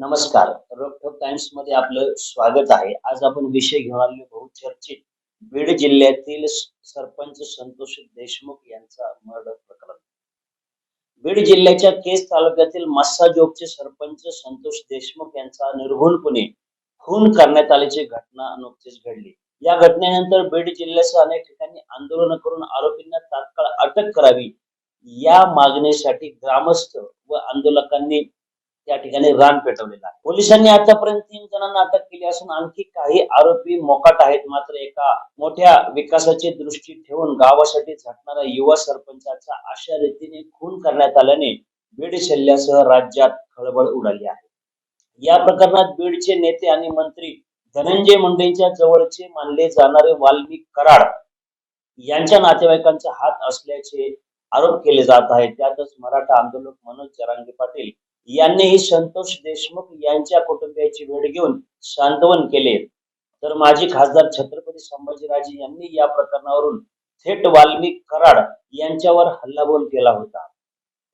नमस्कार. रोकठोक टाइम्समध्ये आपलं स्वागत आहे. आज आपण विषय घेऊन आलेलो बहुचर्चित बीड जिल्ह्यातील सरपंच संतोष देशमुख यांचा मर्डर प्रकरण. बीड जिल्ह्याच्या केस तालुक्यातील मस्साजोगचे सरपंच संतोष देशमुख यांचा निर्घुणपणे खून करण्यात आल्याची घटना नुकतीच घडली. या घटनेनंतर बीड जिल्ह्यासह अनेक ठिकाणी आंदोलन करून आरोपींना तात्काळ अटक करावी या मागणीसाठी ग्रामस्थ व आंदोलकांनी त्या ठिकाणी रान पेटवलेला आहे. पोलिसांनी आतापर्यंत तीन जणांना अटक केली असून आणखी काही आरोपी मोकाट आहेत. मात्र एका मोठ्या विकासाची दृष्टी ठेवून गावासाठी झटणारा युवा सरपंचाचा अशा रीतीने खून करण्यात आल्याने बीड जिल्ह्यासह राज्यात खळबळ उडाली आहे. या प्रकरणात बीडचे नेते आणि मंत्री धनंजय मुंडेंच्या जवळचे मानले जाणारे वाल्मिक कराड यांच्या नातेवाईकांचा हात असल्याचे आरोप केले जात आहेत. त्यातच मराठा आंदोलक मनोज जरांगे पाटील यांनीही संतोष देशमुख यांच्या कुटुंबियाची भेट घेऊन सांत्वन केले. तर माजी खासदार छत्रपती संभाजीराजे यांनी या प्रकरणावरून थेट वाल्मिक कराड यांच्यावर हल्लाबोल केला होता.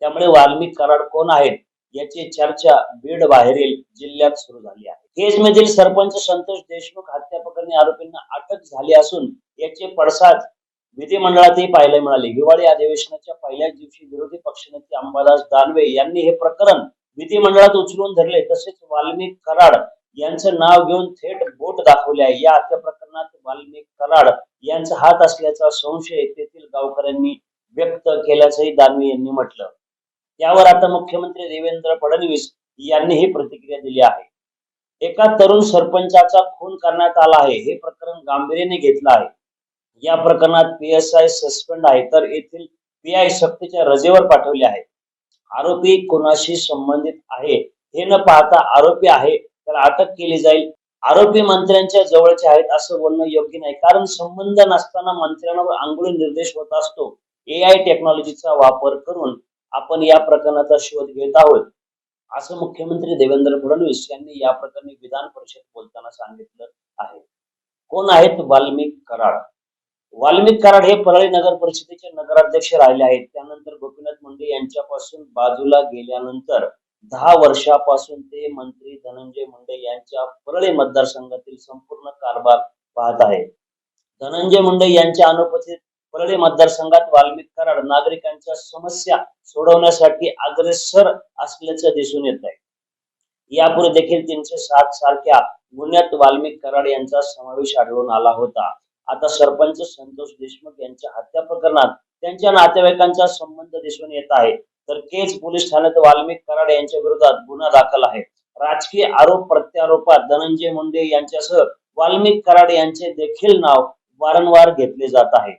त्यामुळे वाल्मिक कराड कोण आहेत याची चर्चा बीड बाहेरील जिल्ह्यात सुरू झाली आहे. केज मधील सरपंच संतोष देशमुख हत्या प्रकरणी आरोपींना अटक झाली असून याचे पडसाद विधिमंडळातही पाहायला मिळाले. हिवाळी अधिवेशनाच्या पहिल्याच दिवशी विरोधी पक्षनेते अंबादास दानवे यांनी हे प्रकरण विधिमंडळात उचलून धरले. तसेच वाल्मिक कराड यांचं नाव घेऊन थेट बोट दाखवले आहे. या हत्या प्रकरणात वाल्मिक कराड यांचा हात असल्याचा संशय तेथील गावकऱ्यांनी व्यक्त केल्याचंही दानवे यांनी म्हटलं. त्यावर आता मुख्यमंत्री देवेंद्र फडणवीस यांनी ही प्रतिक्रिया दिली आहे. एका तरुण सरपंचाचा खून करण्यात आला आहे. हे प्रकरण गांभीर्याने घेतलं आहे. या प्रकरणात पीएसआय सस्पेंड आहे. तर येथील पीआय सक्तीच्या रजेवर पाठवले आहे. आरोपी कोणाशी संबंधित आहे हे न पाहता आरोपी आहे तर अटक केली जाईल. आरोपी मंत्र्यांच्या जवळचे आहेत असं बोलणं योग्य नाही कारण संबंध नसताना मंत्र्यांवर आंघोळी निर्देश होत असतो. ए आय टेक्नॉलॉजीचा वापर करून आपण या प्रकरणाचा शोध घेत आहोत. असं मुख्यमंत्री देवेंद्र फडणवीस यांनी या प्रकरणी विधान परिषद बोलताना सांगितलं आहे. कोण आहेत वाल्मिक कराड? वाल्मिक कराड हे परळी नगर परिषदेचे नगराध्यक्ष राहिले आहेत. त्यानंतर गोपीनाथ मुंडे यांच्यापासून बाजूला गेल्यानंतर दहा वर्षापासून ते मंत्री धनंजय मुंडे यांच्या परळी मतदारसंघातील संपूर्ण कारभार पाहत आहे धनंजय मुंडे यांच्या अनुपस्थित परळी मतदारसंघात वाल्मिक कराड नागरिकांच्या समस्या सोडवण्यासाठी अग्रेसर असल्याचं दिसून येत आहे. यापूर्वी देखील तीनशे सात सारख्या गुन्ह्यात वाल्मिक कराड यांचा समावेश आढळून आला होता. आता सरपंच संतोष देशमुख यांच्या हत्या प्रकरणात त्यांच्या नातेवाईकांचा संबंध दिसून येत आहे. तर केज पोलीस ठाण्यात वाल्मिक कराड यांच्या विरोधात गुन्हा दाखल आहे. राजकीय आरोप प्रत्यारोपात धनंजय मुंडे यांच्यासह वाल्मिक कराड यांचे देखील नाव वारंवार घेतले जात आहे.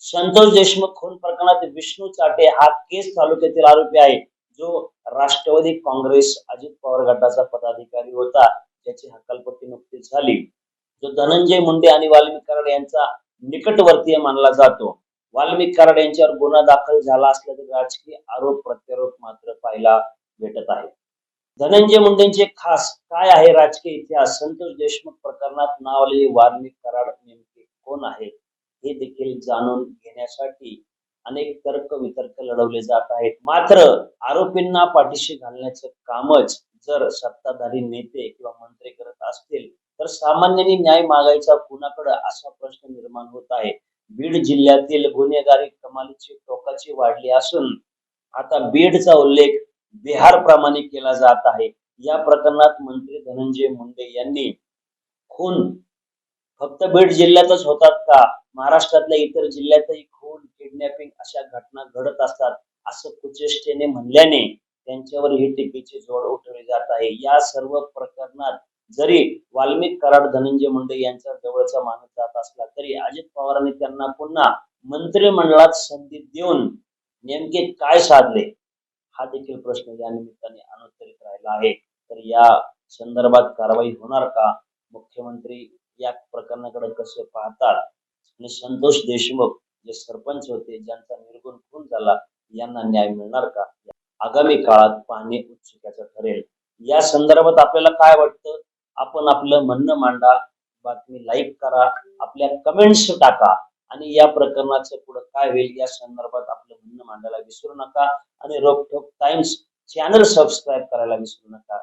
संतोष देशमुख खून प्रकरणात विष्णू चाटे हा केस तालुक्यातील आरोपी आहे. जो राष्ट्रवादी काँग्रेस अजित पवार गटाचा पदाधिकारी होता. त्याची हकालपट्टी नुकतीच झाली. जो धनंजय मुंडे आणि वाल्मिक कराड यांचा निकटवर्तीय मानला जातो. वाल्मिक कराड यांच्यावर गुन्हा दाखल झाला असला तरी राजकीय आरोप प्रत्यारोप मात्र पाहायला भेटत आहे. धनंजय मुंडेंचे खास काय आहे राजकीय इतिहास? संतोष देशमुख प्रकरणात नाव आलेले वाल्मिक कराड नेमके कोण आहे हे देखील जाणून घेण्यासाठी अनेक तर्क वितर्क लढवले जात आहेत. मात्र आरोपींना पाठीशी घालण्याचं कामच जर सत्ताधारी नेते किंवा मंत्री करत असतील तर सामान्यांनी न्याय मागायचा कुणाकडे असा प्रश्न निर्माण होत आहे? बीड जिल्ह्यातील गुन्हेगारी कमालीची टोकाची वाढली असून आता बीडचा उल्लेख बिहार प्रमाणे केला जात आहे. या प्रकरणात मंत्री धनंजय मुंडे यांनी खून फक्त बीड जिल्ह्यातच होतात का? महाराष्ट्रातल्या इतर जिल्ह्यातही खून किडनॅपिंग अशा घटना घडत असतात असं कुचेष्टेने म्हणल्याने त्यांच्यावर ही टीकेची जोड उठवली जात आहे. या सर्व प्रकरणात जरी वाल्मिक कराड धनंजय मुंडे यांच्या जवळचा मानत जात असला तरी अजित पवारांनी त्यांना पुन्हा मंत्रिमंडळात संधी देऊन नेमके काय साधले हा देखील प्रश्न या निमित्ताने अनुत्तरित राहिला आहे. तर या संदर्भात कारवाई होणार का? मुख्यमंत्री या प्रकरणाकडे कसे पाहतात? आणि संतोष देशमुख जे सरपंच होते ज्यांचा निर्गुण खून झाला यांना न्याय मिळणार का? आगामी काळात पाहणे उत्सुकाचं ठरेल. या संदर्भात आपल्याला काय वाटतं? आपण आपलं म्हणणं मांडा बातमी लाईक करा आपल्या कमेंट्स टाका आणि या प्रकरणाचं पुढे काय होईल या संदर्भात आपलं म्हणणं मांडायला विसरू नका. आणि रोखोक टाइम्स चॅनल सबस्क्राईब करायला विसरू नका.